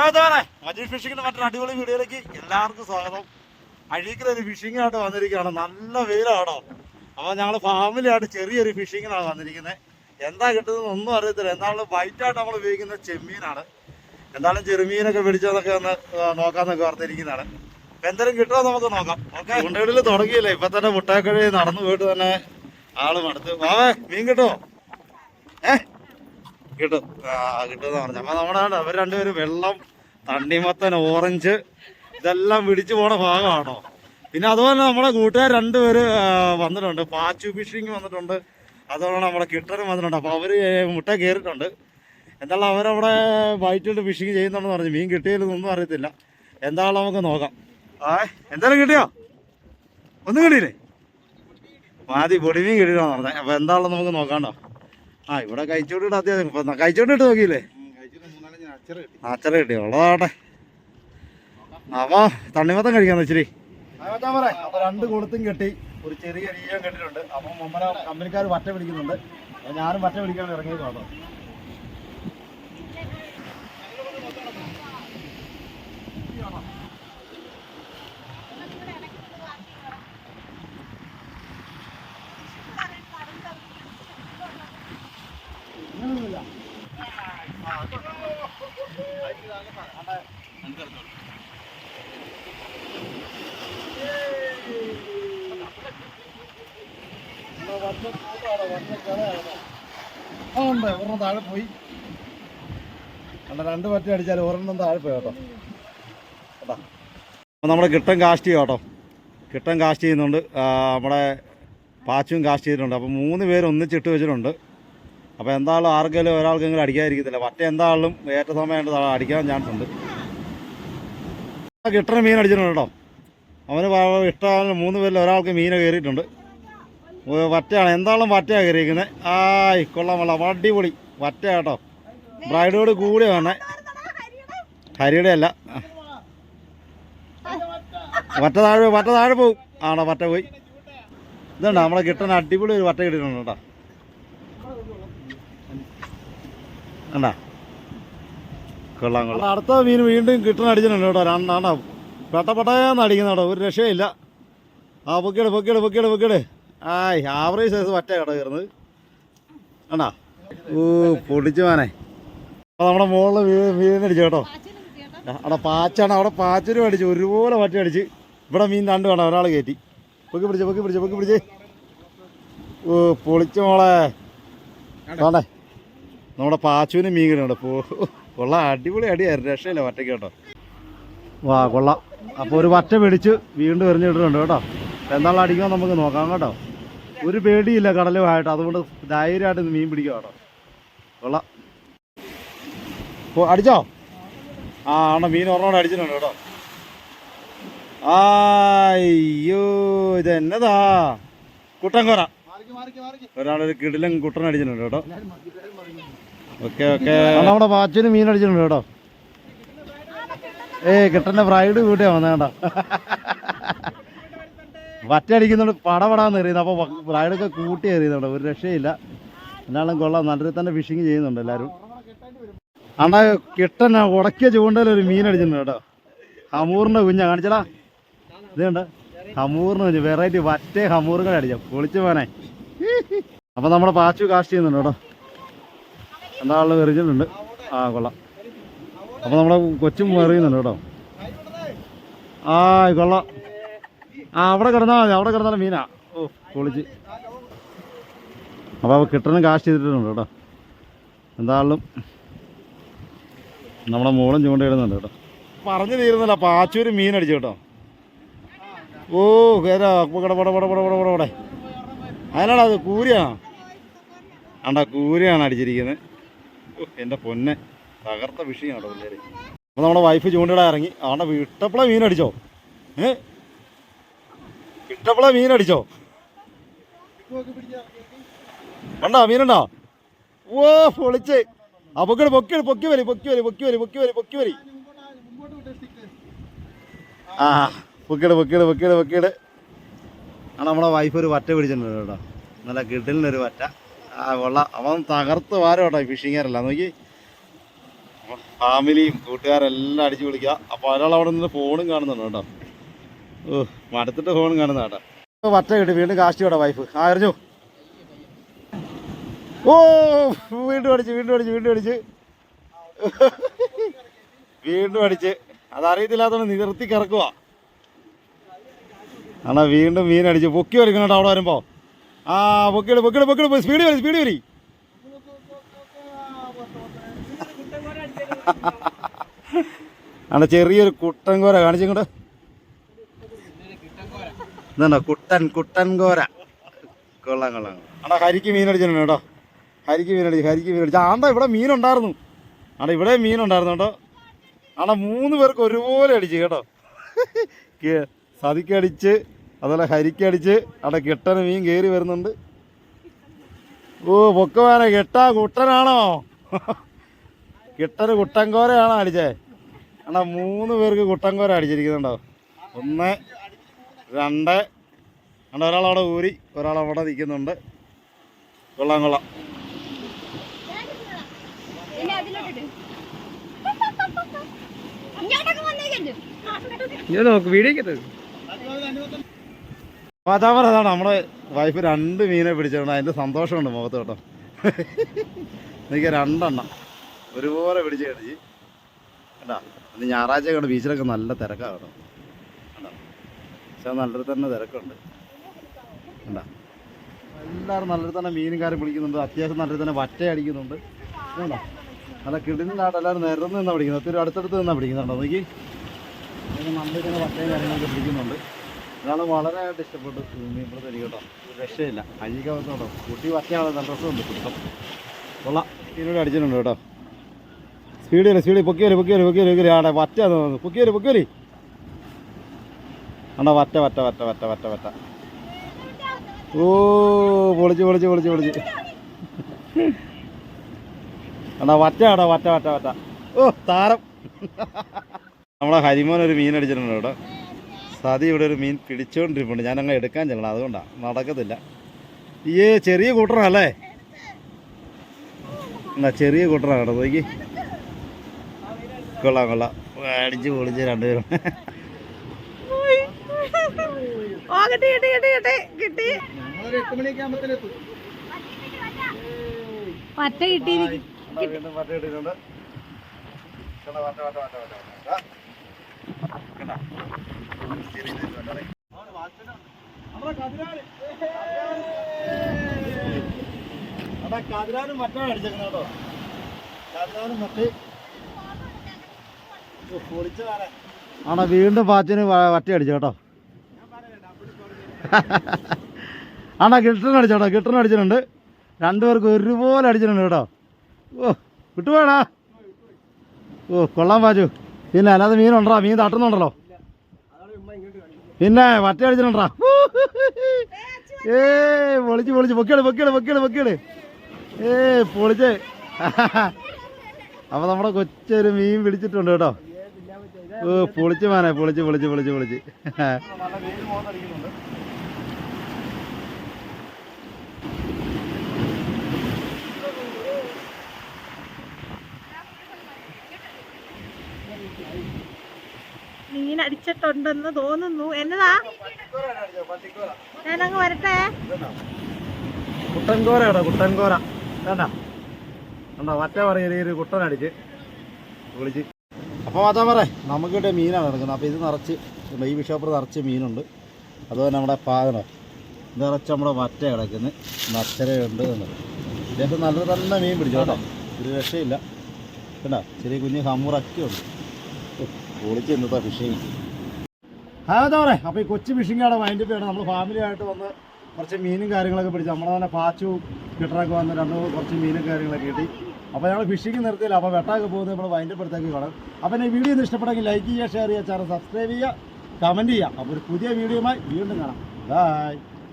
അതെ മജീഷ് ഫിഷിങ്ങിന്റെ മറ്റൊരു അടിപൊളി വീഡിയോയിലേക്ക് എല്ലാവർക്കും സ്വാഗതം. അഴീക്കലൊരു ഫിഷിംഗ് ആയിട്ട് വന്നിരിക്കുകയാണ്. നല്ല വെയിലാണോ? അപ്പോൾ ഞങ്ങൾ ഫാമിലി ആയിട്ട് ചെറിയൊരു ഫിഷിങ്ങിനാണ് വന്നിരിക്കുന്നത്. എന്താ കിട്ടുന്നത് ഒന്നും അറിയത്തില്ല. എന്നാലും വൈറ്റായിട്ട് നമ്മൾ ഉപയോഗിക്കുന്ന ചെമ്മീനാണ്. എന്തായാലും ചെറുമീനൊക്കെ പിടിച്ചതൊക്കെ ഒന്ന് ആ, നോക്കാന്നൊക്കെ ഓർത്തിരിക്കുന്നതാണ്. അപ്പം എന്തെങ്കിലും കിട്ടുമോ നമുക്ക് നോക്കാം. ഓക്കെ? മുണ്ടകളിൽ തുടങ്ങിയില്ലേ? ഇപ്പം തന്നെ മുട്ടാക്കഴി നടന്നു പോയിട്ട് തന്നെ ആൾ മടുത്ത്. വാവേ മീൻ കിട്ടുമോ? ഏ? കിട്ടും. കിട്ടുമെന്ന് പറഞ്ഞു. അപ്പൊ നമ്മുടെ അവർ രണ്ടുപേരും വെള്ളം തണ്ണിമത്തൻ ഓറഞ്ച് ഇതെല്ലാം പിടിച്ചു പോണ ഭാഗമാണോ? പിന്നെ അതുപോലെ നമ്മുടെ കൂട്ടുകാർ രണ്ടുപേര് വന്നിട്ടുണ്ട്. പാച്ചു ഫിഷിങ് വന്നിട്ടുണ്ട്. അതുപോലെ നമ്മുടെ കിട്ടനും വന്നിട്ടുണ്ട്. അപ്പോൾ അവർ മുട്ട കയറിയിട്ടുണ്ട്. എന്തായാലും അവരവിടെ വൈറ്റിട്ട് ഫിഷിങ് ചെയ്യുന്നുണ്ടെന്ന് പറഞ്ഞു. മീൻ കിട്ടിയില്ലെന്നൊന്നും അറിയത്തില്ല. എന്താണോ നമുക്ക് നോക്കാം. ആ എന്തായാലും കിട്ടിയോ? ഒന്നും കിട്ടിയില്ലേ? മാതി പൊടിമീൻ കിട്ടിയിട്ടാണ് പറഞ്ഞത് അപ്പോൾ എന്താണോ നമുക്ക് നോക്കാണ്ടോ ആ ഇവിടെ കഴിച്ചോണ്ടിട്ട് അത്യാവശ്യം. ഇപ്പൊ കഴിച്ചോണ്ടിട്ട് നോക്കിയില്ലേ? അച്ചറ കിട്ടി. ഉള്ളതാട്ടെ അപ്പൊ തണ്ണിമത്തം കഴിക്കാന്ന് ഇച്ചിരി? അപ്പൊ രണ്ട് കൊടുത്തും കെട്ടി ഒരു ചെറിയ രീയം കെട്ടിട്ടുണ്ട്. അപ്പൊ നമ്മുടെ കമ്പനിക്കാർ വറ്റ പിടിക്കുന്നുണ്ട്. ഞാനും വറ്റ പിടിക്കാൻ ഇറങ്ങിയത് കേട്ടോ ആ ഉണ്ട് ഒരെണ്ണം താഴെ പോയി. അല്ല രണ്ട് പറ്റി അടിച്ചാൽ ഒരെണ്ണം താഴെ പോയി കേട്ടോ. കേട്ടോ അപ്പോൾ നമ്മുടെ കിട്ടൻ കാസ്റ്റ് ചെയ്യും കേട്ടോ. കിട്ടൻ കാസ്റ്റ് ചെയ്യുന്നുണ്ട്. നമ്മുടെ പാച്ചും കാസ്റ്റ് ചെയ്തിട്ടുണ്ട്. അപ്പോൾ മൂന്ന് പേര് ഒന്നിച്ചിട്ട് വെച്ചിട്ടുണ്ട്. അപ്പോൾ എന്തായാലും ആർക്കെങ്കിലും ഒരാൾക്കെങ്കിലും അടിക്കാതിരിക്കത്തില്ല. മറ്റേ എന്തായാലും ഏറ്റ സമയമായിട്ട് അടിക്കാൻ ചാൻസ് ഉണ്ട്. കിട്ടണ മീൻ അടിച്ചിട്ടുണ്ട് കേട്ടോ. അവന് ഇഷ്ടമാണ് മൂന്ന് പേരിൽ ഒരാൾക്ക് മീൻ കയറിയിട്ടുണ്ട്. വറ്റയാണ്. എന്തായാലും വറ്റയാണ് കയറിയിരിക്കുന്നത് ആയ് കൊള്ളാം കൊള്ളാം. അടിപൊളി. വറ്റ കേട്ടോ. ബ്രൈഡോട് കൂടി വേണേ ഹരിയുടെ അല്ല. വറ്റ താഴെ വറ്റ താഴെ പോവും. ആണോ വറ്റ പോയി. ഇതുണ്ട് നമ്മളെ കിട്ടണ അടിപൊളി ഒരു വറ്റ കിട്ടിയിട്ടുണ്ട് കേട്ടോ. അടുത്ത മീൻ വീണ്ടും കിട്ടണ അടിച്ചിട്ടുണ്ട് കേട്ടോ. രണ്ടാണോ പെട്ടപ്പെട്ടേന്ന് അടിക്കുന്ന ഒരു രക്ഷയില്ല. ആ പൊക്കിട് പൊക്കിട് പൊക്കിട് പൊക്കിട് ആയ് ആവറേജ് സൈസ് പറ്റ കേട്ടോ കയറുന്നത്. കണ്ടാ? ഓ പൊടിച്ചു മാനേ. നമ്മുടെ മുകളിൽ വീ വീണടിച്ചു കേട്ടോ. അവിടെ പാച്ചാണ് അവിടെ പാച്ചരും അടിച്ചു. ഒരുപോലെ വറ്റ അടിച്ച്. ഇവിടെ മീൻ രണ്ട് വേണം ഒരാൾ കയറ്റി. പൊക്കി പിടിച്ച് പൊക്കി പിടിച്ച് പൊക്കി പിടിച്ച്. ഓ പൊളിച്ചു മോളെ. വേണ്ടേ? നമ്മുടെ പാച്ചുവിന് മീൻ കിട്ടുന്നുണ്ട്. പോ. കൊള്ളാം. അടിപൊളി അടിയായിരുന്നു രക്ഷയില്ല വറ്റയ്ക്ക് കേട്ടോ. വാ കൊള്ളാം. അപ്പോൾ ഒരു വറ്റ പിടിച്ച് വീണ്ടും എറിഞ്ഞിട്ടുണ്ട് കേട്ടോ. എന്താണ് അടിക്കാൻ നമുക്ക് നോക്കാം കേട്ടോ. ഒരു പേടിയില്ല കടലുമായിട്ട്. അതുകൊണ്ട് ധൈര്യമായിട്ട് മീൻ പിടിക്കാം കേട്ടോ. കൊള്ളാം. അടിച്ചോ? ആ ആണോ മീൻ ഒരെണ്ണം അടിച്ചിട്ടുണ്ട് കേട്ടോ. അയ്യോ ഇത് എന്നതാ കുട്ടൻകൊര ഒരാളൊരു കിടിലൻ കുട്ടൻ അടിച്ചിട്ടുണ്ട് കേട്ടോ. Okay okay. നമ്മുടെ പാച്ചിന് മീൻ അടിച്ചിട്ടുണ്ട് കേട്ടോ. ഏ കിട്ടന്റെ ഫ്രൈഡ് കൂട്ടിയാ വന്നേ കേട്ടോ വറ്റടിക്കുന്നുണ്ട് പടപടാന്ന് എറിയുന്നത് അപ്പോൾ ഫ്രൈഡൊക്കെ കൂട്ടി എറിയുന്നുണ്ട് ഒരു രക്ഷയില്ല. എന്നാലും കൊള്ളാം. നല്ല തന്നെ ഫിഷിങ് ചെയ്യുന്നുണ്ട് എല്ലാരും അണ്ണാ കിട്ടന ഉടക്കിയ ചൂണ്ടയിൽ ഒരു മീൻ അടിച്ചിട്ടുണ്ട് കേട്ടോ. ഹമൂറിന്റെ കുഞ്ഞാ കാണിച്ചടാ. ഇതുണ്ട് ഹമൂറിന് കുഞ്ഞ്. വെറൈറ്റി വറ്റേ ഹമൂറുകളെ അടിച്ച പൊളിച്ചു പോനെ അപ്പൊ നമ്മുടെ പാച്ചു കാസ്റ്റ് ചെയ്യുന്നുണ്ട് കേട്ടോ. എന്താളും എറിഞ്ഞിട്ടുണ്ട് ആ കൊള്ളാം. അപ്പോൾ നമ്മളെ കൊച്ചും എറിയുന്നുണ്ട് കേട്ടോ. ആ കൊള്ളാം. ആ അവിടെ കിടന്നാൽ മതി. അവിടെ കിടന്നാലും മീനാ. ഓ പൊളിച്ച്. അപ്പോൾ കിട്ടണം കാശ് ചെയ്തിട്ടുണ്ട് കേട്ടോ. എന്തായാലും നമ്മുടെ മോളും ചൂണ്ടയിടുന്നുണ്ട് കേട്ടോ. പറഞ്ഞു തീരുന്നില്ല പാച്ചൂര് മീൻ അടിച്ചു കേട്ടോ. ഓ കേരാ പട പട പട പട പട അത്? കൂരിയാണോ? ആണ്ടാ കൂരിയാണ് അടിച്ചിരിക്കുന്നത്. എന്റെ പൊന്നെ തകർത്ത വിഷയമാണ് പിള്ളേർ അപ്പോൾ നമ്മുടെ വൈഫ് ചൂണ്ടിടാൻ ഇറങ്ങി അവിടെ വിട്ടപ്പോളെ മീനടിച്ചോ ഏ? വിട്ടപ്പോളെ മീനടിച്ചോ ഉണ്ടോ? മീനുണ്ടോ? ഓ പൊളിച്ച്. ആ പൊക്കി പൊക്കി വരി പൊക്കി വരി പൊക്കി വരി പൊക്കി വരി പൊക്കി വരി. ആ പൊക്കിട് പൊക്കിട് പൊക്കിട് പൊക്കിട് ആ നമ്മളെ വൈഫ് ഒരു വറ്റ പിടിച്ചിട്ടുണ്ട് കേട്ടോ. നല്ല കിടലിനൊരു വറ്റ. ആ കൊള്ളാം. അവൻ തകർത്ത് വാരം കേട്ടോ ഫിഷിങ്ങാരല്ല നോക്കി. ഫാമിലിയും കൂട്ടുകാരെല്ലാം അടിച്ചു വിളിക്കുക അപ്പോൾ ഒരാൾ അവിടെ നിന്ന് ഫോണും കാണുന്നുണ്ട് കേട്ടോ. ഓ മടുത്തിട്ട് ഫോണും കാണുന്ന കേട്ടോ. വറ്റ കിട്ടി. വീണ്ടും ഇവിടെ വൈഫ് ആ അറിഞ്ഞു. ഓ വീണ്ടും അടിച്ച് വീണ്ടും അടിച്ച് വീണ്ടും അടിച്ച്. വീണ്ടും അടിച്ച്. അതറിയത്തില്ലാത്തതുകൊണ്ട് നിവർത്തി കിറക്കുക ആണോ വീണ്ടും മീൻ അടിച്ച്. പൊക്കി വലിക്കണം അവിടെ വരുമ്പോൾ ആ പൊക്കിട് പൊക്കിട് പൊക്കിട് സ്പീഡ് വരി സ്പീഡ് വരി. ആണ് ചെറിയൊരു കുട്ടൻ കോര കാണിച്ചിങ്ങോട്ട് ഇതുണ്ടോ? കുട്ടൻ കുട്ടൻ കോര കൊള്ളാം കൊള്ളാം. ആടാ ഹരിക്ക് മീൻ അടിച്ചിട്ടുണ്ട് കേട്ടോ. ഹരിക്ക് മീനടിച്ചു ഹരിക്ക് മീൻ അടിച്ച്. ആണ്ടാ ഇവിടെ മീനുണ്ടായിരുന്നു ആടാ ഇവിടെ മീനുണ്ടായിരുന്നു കേട്ടോ. ആടാ മൂന്ന് പേർക്ക് ഒരുപോലെ അടിച്ച് കേട്ടോ. സതിക്കടിച്ച് അതുപോലെ ഹരിക്കടിച്ച് അവിടെ കെട്ടന് മീൻ കയറി വരുന്നുണ്ട്. ഓ പൊക്കവാന കെട്ടാ കുട്ടനാണോ? കിട്ടന് കുട്ടൻകോരയാണോ അടിച്ചേ? ആണോ മൂന്ന് പേർക്ക് കുട്ടൻകോര അടിച്ചിരിക്കുന്നുണ്ടോ? ഒന്ന് രണ്ട് അവിടെ ഒരാളവിടെ ഊരി ഒരാളവിടെ നിൽക്കുന്നുണ്ട്. കൊള്ളാം കൊള്ളാം. നോക്ക് വീഡിയോക്കത് പറ അതാണ് നമ്മുടെ വൈഫ് രണ്ട് മീനെ പിടിച്ചോണ്ട് അതിന്റെ സന്തോഷമുണ്ട് മുഖത്ത് കേട്ടോ. എനിക്ക് രണ്ടെണ്ണം ഒരുപോലെ പിടിച്ച് കടിച്ച് കേട്ടോ ഇന്ന് ഞായറാഴ്ച കണ്ട് ബീച്ചിലൊക്കെ നല്ല തിരക്കാണ് കേട്ടോ. കേട്ടോ നല്ലൊരു തന്നെ തിരക്കുണ്ട്. കണ്ടോ? എല്ലാവരും നല്ലൊരു തന്നെ മീനുകാരെ പിടിക്കുന്നുണ്ട് അത്യാവശ്യം നല്ലൊരു തന്നെ വറ്റ അടിക്കുന്നുണ്ട്. കണ്ടോ? നല്ല കിടിലായിട്ട് എല്ലാവരും നിരന്ന് നിന്നാണ് പിടിക്കുന്നത്. ഒത്തിരി അടുത്തടുത്ത് നിന്നാണ് പിടിക്കുന്നുണ്ടോ നോക്കി. നല്ല വറ്റയും കാര്യങ്ങളൊക്കെ പിടിക്കുന്നുണ്ട്. ഒരാൾ വളരെയായിട്ട് ഇഷ്ടപ്പെട്ടു. സ്വിമ്മിംഗ് ഇവിടെ തരിക കേട്ടോ. രക്ഷയില്ല. അഴിക്കാവുന്നോട്ടോ കുട്ടി വറ്റയാണ് നല്ല രസമുണ്ട് പിടുത്തം കൊള്ളാം. ഇതിനോട് അടിച്ചിട്ടുണ്ട് കേട്ടോ. സ്പീഡ് വരെ സ്പീഡ് പൊക്കി വരെ പൊക്കി വരെ പൊക്കി വരെ ആടെ വറ്റ തോന്നുന്നു. പൊക്കി വരെ പൊക്കി ആണ്ടാ വറ്റ വറ്റ വറ്റ വറ്റ വറ്റ വറ്റ. ഓ പൊളിച്ച് പൊളിച്ച് പൊളിച്ച് പൊളിച്ച്. ആണ്ടാ വറ്റ ആടാ വറ്റ വറ്റ വറ്റ. ഓ താരം. നമ്മളെ ഹരിമോൻ ഒരു മീൻ അടിച്ചിട്ടുണ്ട് കേട്ടോ. സതി ഇവിടെ ഒരു മീൻ പിടിച്ചുകൊണ്ടിരിപ്പുണ്ട് ഞാൻ അങ്ങ് എടുക്കാൻ ചെല്ലണം. അതുകൊണ്ടാണ് നടക്കത്തില്ല. ഈ ചെറിയ കൂട്ടറല്ലേ എന്നാ ചെറിയ കൂട്ടറാണ് കേട്ടോ. നോക്കി. കൊള്ളാം കൊള്ളാം. അടിച്ച് പൊളിച്ച് രണ്ടുപേരും. ഓ കിട്ടി കിട്ടി കിട്ടി കിട്ടി കിട്ടി. പറ്റ കിട്ടി വീണ്ടും പറ്റ കിട്ടിയിട്ടുണ്ട്. ആണോ വീണ്ടും പാച്ചിന് വട്ടി അടിച്ചു കേട്ടോ. ആണോ കിട്ടറിന് അടിച്ചു കേട്ടോ കിട്ടറിന് അടിച്ചിട്ടുണ്ട്. രണ്ടുപേർക്ക് ഒരുപോലെ അടിച്ചിട്ടുണ്ട് കേട്ടോ. ഓ വിട്ടുപോടാ ഓ കൊള്ളാൻ പാച്ചു. പിന്നെ അല്ലാതെ മീനുണ്ടോ? മീൻ തട്ടുന്നുണ്ടല്ലോ. പിന്നെ വട്ട അടിച്ചിട്ടുണ്ടാ? ഏ പൊളിച്ച് പൊളിച്ച്. പൊക്കിയാണ് പൊക്കിയാണ് പൊക്കിയാണ് പൊക്കിയാണ് ഏ പൊളിച്ച്. അപ്പൊ നമ്മുടെ കൊച്ചൊരു മീൻ പിടിച്ചിട്ടുണ്ട് കേട്ടോ. ഓ പൊളിച്ച് മാനെ പൊളിച്ച് പൊളിച്ച് പൊളിച്ച് പൊളിച്ച്. മീൻ അടിച്ചിട്ടുണ്ടെന്ന് തോന്നുന്നു. എന്നതാ? ഞാനങ്ങ് വരട്ടെ. കുട്ടൻകോര കുട്ടൻകോര. വേണ്ട. കണ്ടോ മറ്റേ പറയുന്ന ഒരു കുട്ടൻ അടിച്ച് അപ്പോൾ അതാ പറ നമുക്കിവിടെ മീനാണ് കിടക്കുന്നത് അപ്പോൾ ഇത് നിറച്ച്. ഈ ബിഷോപ്പർ നിറച്ച് മീനുണ്ട്. അതുപോലെ നമ്മുടെ പാകണം നിറച്ച് നമ്മുടെ വറ്റ കിടക്കുന്നത് നച്ചരയുണ്ട് എന്നത് ഇതൊക്കെ നല്ല നല്ല മീൻ പിടിച്ചു കേട്ടോ. ഒരു രക്ഷയില്ല. കേട്ടോ ചെറിയ കുഞ്ഞ് ഹമ്മുറൊക്കെ ഉണ്ട് എന്താ ഫിഷിങ് അതാ പറയാം. അപ്പോൾ ഈ കൊച്ചു ഫിഷിംഗ് ആണ് വൈൻഡ് ചെയ്യണം നമ്മൾ ഫാമിലി ആയിട്ട് വന്ന് കുറച്ച് മീനും കാര്യങ്ങളൊക്കെ പിടിച്ചു നമ്മളെ തന്നെ പാച്ചു കിട്ടറൊക്കെ വന്ന് രണ്ട് കുറച്ച് മീനും കാര്യങ്ങളൊക്കെ കിട്ടി. അപ്പോൾ ഞങ്ങൾ ഫിഷിംഗ് നിർത്തിയില്ല. അപ്പോൾ വെട്ടാക്ക് പോകുന്നത് നമ്മൾ വൈൻഡ് എടുത്തേക്ക് കാണാം അപ്പോൾ ഈ വീഡിയോ ഒന്ന് ഇഷ്ടപ്പെട്ടെങ്കിൽ ലൈക്ക് ചെയ്യുക ഷെയർ ചെയ്യുക ചാനൽ സബ്സ്ക്രൈബ് ചെയ്യുക കമന്റ് ചെയ്യുക. അപ്പോൾ ഒരു പുതിയ വീഡിയോയുമായി വീണ്ടും കാണാം. ബൈ